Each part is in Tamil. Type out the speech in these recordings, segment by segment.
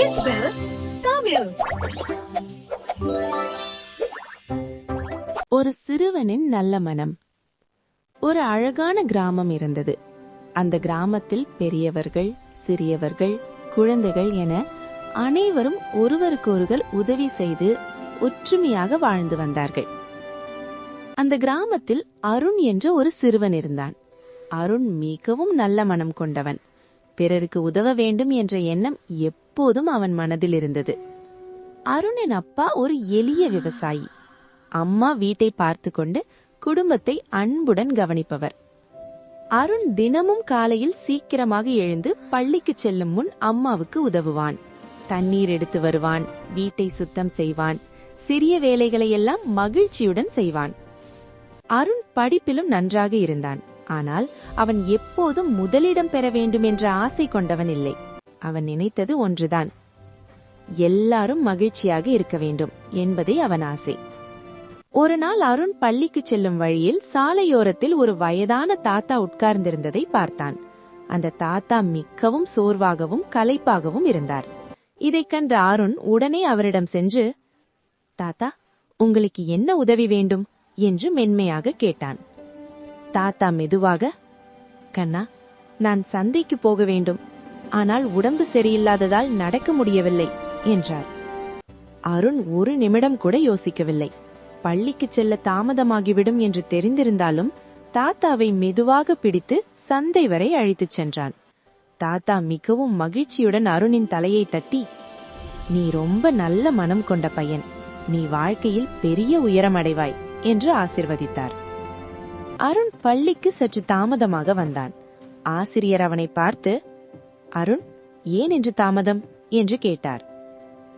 Kids Bells Tamil. ஒரு சிறுவனின் நல்ல மனம். ஒரு அழகான கிராமம் இருந்தது. அந்த கிராமத்தில் பெரியவர்கள் சிறியவர்கள் குழந்தைகள் என அனைவரும் ஒருவருக்கொருவர் உதவி செய்து ஒற்றுமையாக வாழ்ந்து வந்தார்கள். அந்த கிராமத்தில் அருண் என்ற ஒரு சிறுவன் இருந்தான். அருண் மிகவும் நல்ல மனம் கொண்டவன். பிறருக்கு உதவ வேண்டும் என்ற எண்ணம் எப்போதும் அவன் மனதில் இருந்தது. அருணின் அப்பா ஒரு எளிய விவசாயி. அம்மா வீட்டை பார்த்து கொண்டு குடும்பத்தை அன்புடன் கவனிப்பவர். அருண் தினமும் காலையில் சீக்கிரமாக எழுந்து பள்ளிக்கு செல்லும் முன் அம்மாவுக்கு உதவுவான். தண்ணீர் எடுத்து வருவான் வீட்டை சுத்தம் செய்வான் சிறிய வேலைகளை எல்லாம் மகிழ்ச்சியுடன் செய்வான். அருண் படிப்பிலும் நன்றாக இருந்தான். ஆனால் அவன் எப்போதும் முதலிடம் பெற வேண்டும் என்ற ஆசை கொண்டவன் இல்லை. அவன் நினைத்தது ஒன்றுதான். எல்லாரும் மகிழ்ச்சியாக இருக்க வேண்டும் என்பதே அவன் ஆசை. ஒரு நாள் அருண் பள்ளிக்கு செல்லும் வழியில் சாலையோரத்தில் ஒரு வயதான தாத்தா உட்கார்ந்திருந்ததை பார்த்தான். அந்த தாத்தா மிக்கவும் சோர்வாகவும் கலைப்பாகவும் இருந்தார். இதைக் கண்ட அருண் உடனே அவரிடம் சென்று தாத்தா உங்களுக்கு என்ன உதவி வேண்டும்? என்று மென்மையாக கேட்டான். தாத்தா மெதுவாக கண்ணா நான் சந்தைக்கு போக வேண்டும். ஆனால் உடம்பு சரியில்லாததால் நடக்க முடியவில்லை என்றார். அருண் ஒரு நிமிடம் கூட யோசிக்கவில்லை. பள்ளிக்கு செல்ல தாமதமாகிவிடும் என்று தெரிந்திருந்தாலும் தாத்தாவை மெதுவாக பிடித்து சந்தை வரை அழைத்துச் சென்றான். தாத்தா மிகவும் மகிழ்ச்சியுடன் அருணின் தலையை தட்டி நீ ரொம்ப நல்ல மனம் கொண்ட பையன். நீ வாழ்க்கையில் பெரிய உயரம் அடைவாய் என்று ஆசிர்வதித்தார். அருண் பள்ளிக்கு சற்று தாமதமாக வந்தான். ஆசிரியர் அவனை பார்த்து அருண் ஏன் என்று தாமதம்? என்று கேட்டார்.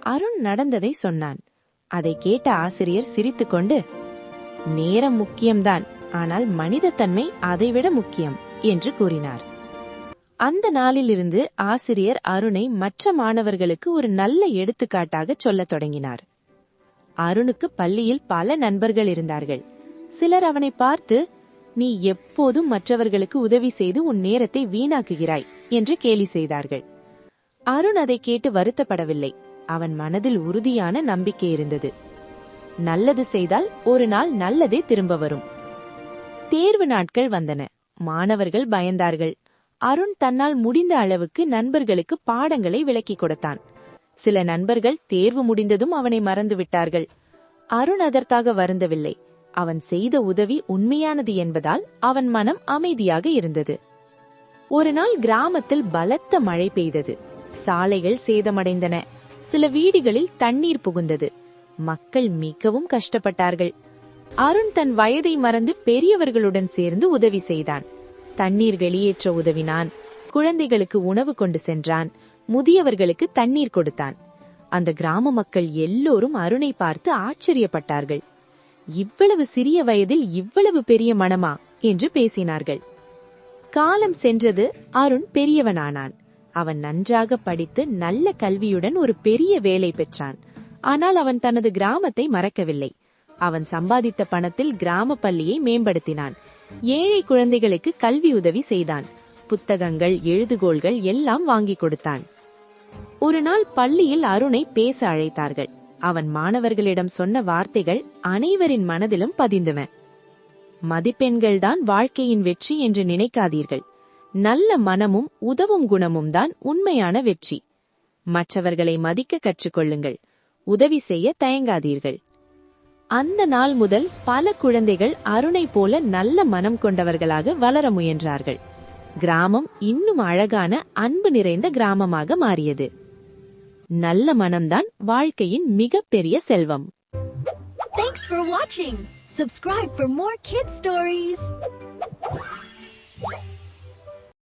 அருண் நடந்ததை சொன்னான். அதை கேட்ட ஆசிரியர் சிரித்துக்கொண்டு நேரம் முக்கியம்தான் ஆனால் மனிதத்தன்மை அதைவிட முக்கியம் என்று கூறினார். அந்த நாளிலிருந்து ஆசிரியர் அருணை மற்ற மாணவர்களுக்கு ஒரு நல்ல எடுத்துக்காட்டாக சொல்லத் தொடங்கினார். அருணுக்கு பள்ளியில் பல நண்பர்கள் இருந்தார்கள். சிலர் அவனை பார்த்து நீ எப்போதும் மற்றவர்களுக்கு உதவி செய்து உன் நேரத்தை வீணாக்குகிறாய். என்று கேலி செய்தார்கள். அருண் அதை கேட்டு வருத்தப்படவில்லை. அவன் மனதில் உறுதியான நம்பிக்கை இருந்தது. நல்லது செய்தால் ஒரு நாள் நல்லதே திரும்ப வரும். தேர்வு நாட்கள் வந்தன. மாணவர்கள் பயந்தார்கள். அருண் தன்னால் முடிந்த அளவுக்கு நண்பர்களுக்கு பாடங்களை விளக்கிக் கொடுத்தான். சில நண்பர்கள் தேர்வு முடிந்ததும் அவனை மறந்து விட்டார்கள். அருண் அதற்காக வருந்தவில்லை. அவன் செய்த உதவி உண்மையானது என்பதால் அவன் மனம் அமைதியாக இருந்தது. ஒரு நாள் கிராமத்தில் பலத்த மழை பெய்தது. சாலைகள் சேதமடைந்தன. சில வீடுகளில் தண்ணீர் புகுந்தது. மக்கள் மிகவும் கஷ்டப்பட்டார்கள். அருண் தன் வயதை மறந்து பெரியவர்களுடன் சேர்ந்து உதவி செய்தான். தண்ணீர் வெளியேற்ற உதவினான். குழந்தைகளுக்கு உணவு கொண்டு சென்றான். முதியவர்களுக்கு தண்ணீர் கொடுத்தான். அந்த கிராம மக்கள் எல்லோரும் அருணை பார்த்து ஆச்சரியப்பட்டார்கள். இவ்வளவு சிறிய வயதில் இவ்வளவு பெரிய மனமா? என்று பேசினார்கள். காலம் சென்றது அருண் பெரியவனானான். அவன் நன்றாக படித்து நல்ல கல்வியுடன் ஒரு பெரிய வேலை பெற்றான். ஆனால் அவன் தனது கிராமத்தை மறக்கவில்லை. அவன் சம்பாதித்த பணத்தில் கிராம பள்ளியை மேம்படுத்தினான். ஏழை குழந்தைகளுக்கு கல்வி உதவி செய்தான். புத்தகங்கள் எழுதுகோள்கள் எல்லாம் வாங்கி கொடுத்தான். ஒரு நாள் பள்ளியில் அருணை பேச அழைத்தார்கள். அவன் மாணவர்களிடம் சொன்ன வார்த்தைகள் அனைவரின் மனதிலும் பதிந்தன. மதிப்பெண்கள்தான் வாழ்க்கையின் வெற்றி என்று நினைக்காதீர்கள். நல்ல மனமும் உதவும் குணமும் தான் உண்மையான வெற்றி. மற்றவர்களை மதிக்க கற்றுக்கொள்ளுங்கள். உதவி செய்ய தயங்காதீர்கள். அந்த நாள் முதல் பல குழந்தைகள் அருணை போல நல்ல மனம் கொண்டவர்களாக வளர முயன்றார்கள். கிராமம் இன்னும் அழகான அன்பு நிறைந்த கிராமமாக மாறியது. நல்ல மனம்தான் வாழ்க்கையின் மிகப்பெரிய செல்வம். Thanks for watching. Subscribe for more kid stories.